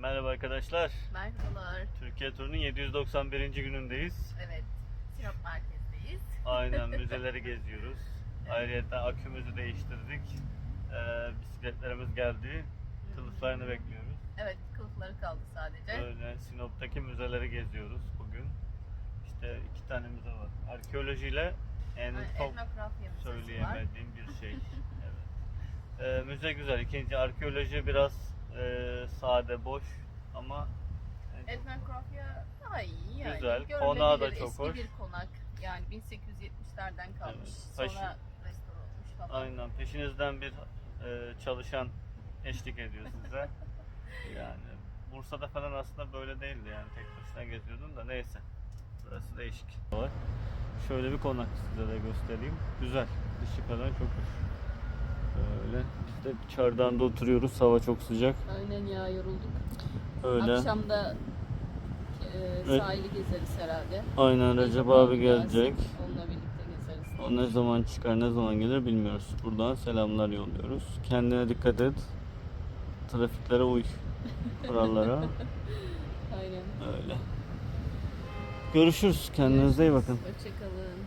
Merhaba arkadaşlar. Merhabalar. Türkiye turunun 791. günündeyiz. Evet, Sinop merkezdeyiz. Aynen müzeleri geziyoruz. Ayrıca akümüzü değiştirdik. Ee, bisikletlerimiz geldi. Kılıflarını bekliyoruz. Evet, kılıfları kaldı sadece. Böyle Sinop'taki müzeleri geziyoruz bugün. İşte iki tane müze var. Arkeolojiyle en Yani top müzesi var. söyleyemediğim bir şey. evet. Ee, müze güzel. İkinci arkeoloji biraz e, sade, boş ama Etnografya daha iyi yani. Güzel, Görülebilir, konağı da çok eski hoş. bir konak. Yani 1870'lerden kalmış. Evet. Sonra Taşı- restore olmuş falan. Aynen peşinizden bir e, çalışan eşlik ediyor size. yani Bursa'da falan aslında böyle değildi yani tek başına geziyordun da neyse. Burası değişik. Şöyle bir konak size de göstereyim. Güzel. Dışı falan çok hoş. Böyle biz de çardağında oturuyoruz. Hava çok sıcak. Aynen ya yorulduk. Öyle. Akşam da e, Evet. sahili gezeriz herhalde. Aynen Recep abi Gelsin, gelecek. Onunla birlikte gezeriz. O ne zaman çıkar, ne zaman gelir bilmiyoruz. Buradan selamlar yolluyoruz. Kendine dikkat et. Trafiklere uy. Kurallara. Aynen. Öyle. Görüşürüz. Kendinize iyi bakın. Hoşçakalın.